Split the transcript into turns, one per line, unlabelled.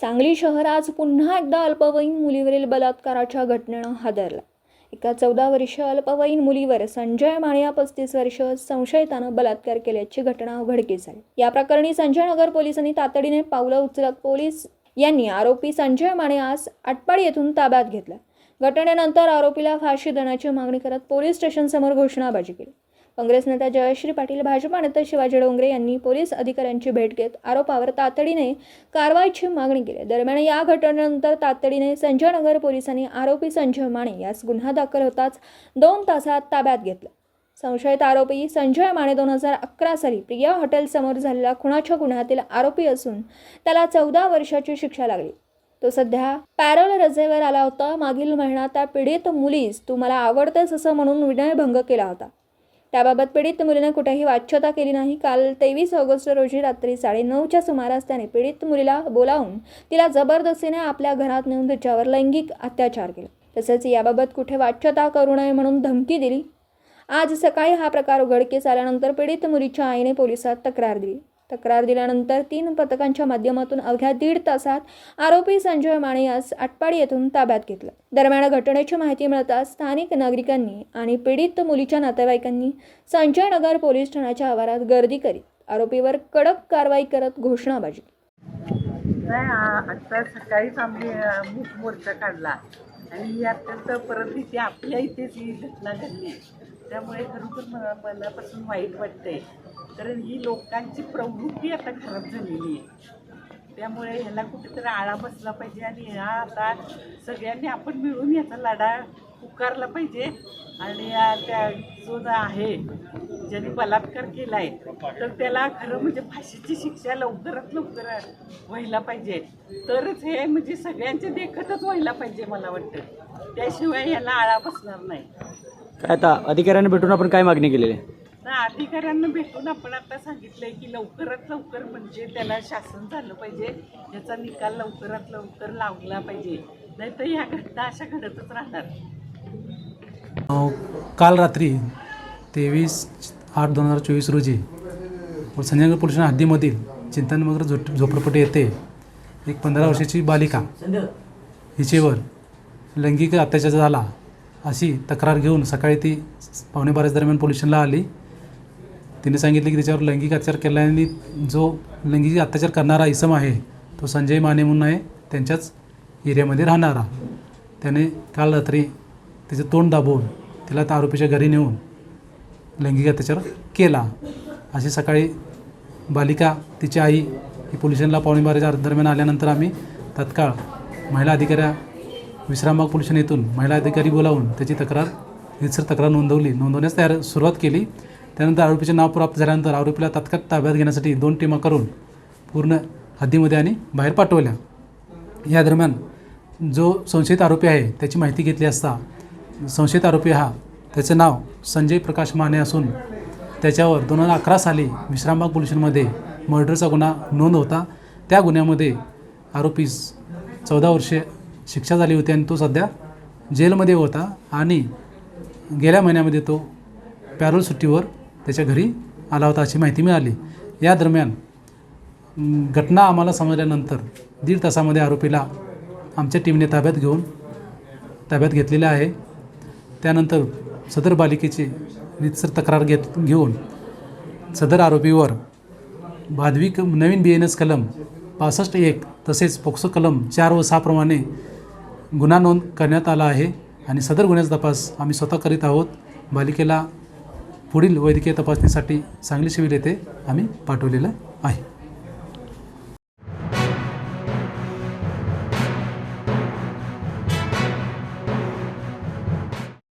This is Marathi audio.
सांगली शहर आज पुन्हा एकदा अल्पवयीन मुलीवरील बलात्काराच्या घटनेनं हादरला. एका चौदा वर्ष अल्पवयीन मुलीवर संजय माने या पस्तीस वर्ष संशयितानं बलात्कार केल्याची घटना उघडकीस आली. या प्रकरणी संजय नगर पोलिसांनी तातडीने पावलं उचलत पोलीस यांनी आरोपी संजय माने आज आटपाडी येथून ताब्यात घेतला. घटनेनंतर आरोपीला फाशी देण्याची मागणी करत पोलीस स्टेशनसमोर घोषणाबाजी केली. काँग्रेस नेता जयश्री पाटील भाजपा नेते शिवाजी डोंगरे यांनी पोलीस अधिकाऱ्यांची भेट घेत आरोपावर तातडीने कारवाईची मागणी केली. दरम्यान या घटनेनंतर तातडीने संजय नगर पोलिसांनी आरोपी संजय माने यास गुन्हा दाखल होताच दोन तासात ताब्यात घेतलं. संशयित आरोपी संजय माने दोन हजार अकरा साली प्रिया हॉटेलसमोर झालेल्या खुनाच्या गुन्ह्यातील आरोपी असून त्याला चौदा वर्षाची शिक्षा लागली. तो सध्या पॅरोल रजेवर आला होता. मागील महिन्यात त्या पीडित मुलीस तू मला आवडतेस असं म्हणून विनयभंग केला होता. त्याबाबत पीडित मुलीने कुठेही वाच्यता केली नाही. काल तेवीस ऑगस्ट रोजी रात्री साडेनऊच्या सुमारास त्याने पीडित मुलीला बोलावून तिला जबरदस्तीने आपल्या घरात नेऊन तिच्यावर लैंगिक अत्याचार केले. तसेच याबाबत कुठे वाच्यता करू नये म्हणून धमकी दिली. आज सकाळी हा प्रकार उघडकीस आल्यानंतर पीडित मुलीच्या आईने पोलिसात तक्रार दिली. तक्रार दिल्यानंतर तीन पथकांच्या माध्यमातून अवघ्या दीड तासात आरोपी संजय माने यास आटपाडी येथून ताब्यात घेतलं. दरम्यान घटनेची माहिती मिळताच स्थानिक नागरिकांनी आणि पीडित मुलीच्या नातेवाईकांनी संजय नगर पोलीस ठाण्याच्या आवारात गर्दी करीत आरोपीवर कडक कारवाई करत घोषणाबाजी.
नाही आता सकाळीच आम्ही मूक मोर्चा काढला. आणि ही अत्यंत परत इथे आपल्या इथेच ही घटना घडली. त्यामुळे खरोखर मला मनापासून वाईट वाटतंय. कारण ही लोकांची प्रवृत्ती आता खराब झालेली आहे. त्यामुळे ह्याला कुठेतरी आळा बसला पाहिजे आणि ह्या आता सगळ्यांनी आपण मिळून याचा लढा पुकारला पाहिजे. आणि त्या जो आहे ज्यांनी बलात्कार केला आहे तर त्याला खरं म्हणजे फाशीची शिक्षा लवकरात लवकर व्हायला पाहिजे. तरच हे म्हणजे सगळ्यांच्या देखतच व्हायला पाहिजे मला वाटतं. त्याशिवाय याला आळा बसणार नाही.
काय आता अधिकाऱ्यांना भेटून आपण काय मागणी केलेली? आहे
अधिकाऱ्यांना भेटून आपण आता सांगितलंय की लवकरात लवकर म्हणजे त्याला शासन झालं पाहिजे याचा निकाल लवकरात लवकर लावला पाहिजे. नाहीतर ह्या घटना अशा घडतच राहणार.
काल रात्री तेवीस आठ दोन हजार चोवीस रोजी संजयनगर पोलीस हद्दीमधील चिंतननगर झोप झोपडपट्टी येथे एक पंधरा वर्षाची बालिका हिचेवर लैंगिक अत्याचार झाला अशी तक्रार घेऊन सकाळी ती पावणे बाराच दरम्यान पोलीस स्टेशनला आली. तिने सांगितले की तिच्यावर लैंगिक अत्याचार केल्याने जो लैंगिक अत्याचार करणारा इसम आहे तो संजय माने म्हणून आहे त्यांच्याच एरियामध्ये राहणारा. त्याने काल रात्री त्याचं तोंड दाबवून तिला त्या आरोपीच्या घरी नेऊन लैंगिक अत्याचार केला. अशी सकाळी बालिका तिची आई ही पोलिसांना स्टेशनला पावणे दरम्यान आल्यानंतर आम्ही तत्काळ महिला अधिकाऱ्या विश्रामबाग पोलीस येथून महिला अधिकारी बोलावून त्याची तक्रार रितसर तक्रार नोंदवली. नोंदवण्यास तयार सुरुवात केली. त्यानंतर आरोपीचे नाव प्राप्त झाल्यानंतर आरोपीला तात्काळ ताब्यात घेण्यासाठी दोन टीमा करून पूर्ण हद्दीमध्ये आणि बाहेर पाठवल्या. या दरम्यान जो संशयित आरोपी आहे त्याची माहिती घेतली असता संशयित आरोपी हा त्याचं नाव संजय प्रकाश माने असून त्याच्यावर दोन हजार अकरा साली विश्रामबाग पोल्युशनमध्ये मर्डरचा गुन्हा नोंद होता. त्या गुन्ह्यामध्ये आरोपीस चौदा वर्षे शिक्षा झाली होती आणि तो सध्या जेलमध्ये होता आणि गेल्या महिन्यामध्ये तो पॅरोल सुट्टीवर त्याच्या घरी आला होता अशी माहिती मिळाली. या दरम्यान घटना आम्हाला समजल्यानंतर दीड तासामध्ये आरोपीला आमच्या टीमने ताब्यात घेऊन ताब्यात घेतलेले आहे. त्यानंतर सदर बालिकेची रितसर तक्रार घेत घेऊन सदर आरोपीवर भादवी क नवीन बी एन एस कलम पासष्ट एक तसेच पोक्सो कलम चार व सहाप्रमाणे गुन्हा नोंद करण्यात आला आहे आणि सदर गुन्ह्याचा तपास आम्ही स्वतः करीत आहोत. बालिकेला पुढील वैद्यकीय तपासणीसाठी सांगली सिव्हिल येथे आम्ही पाठवलेलं आहे.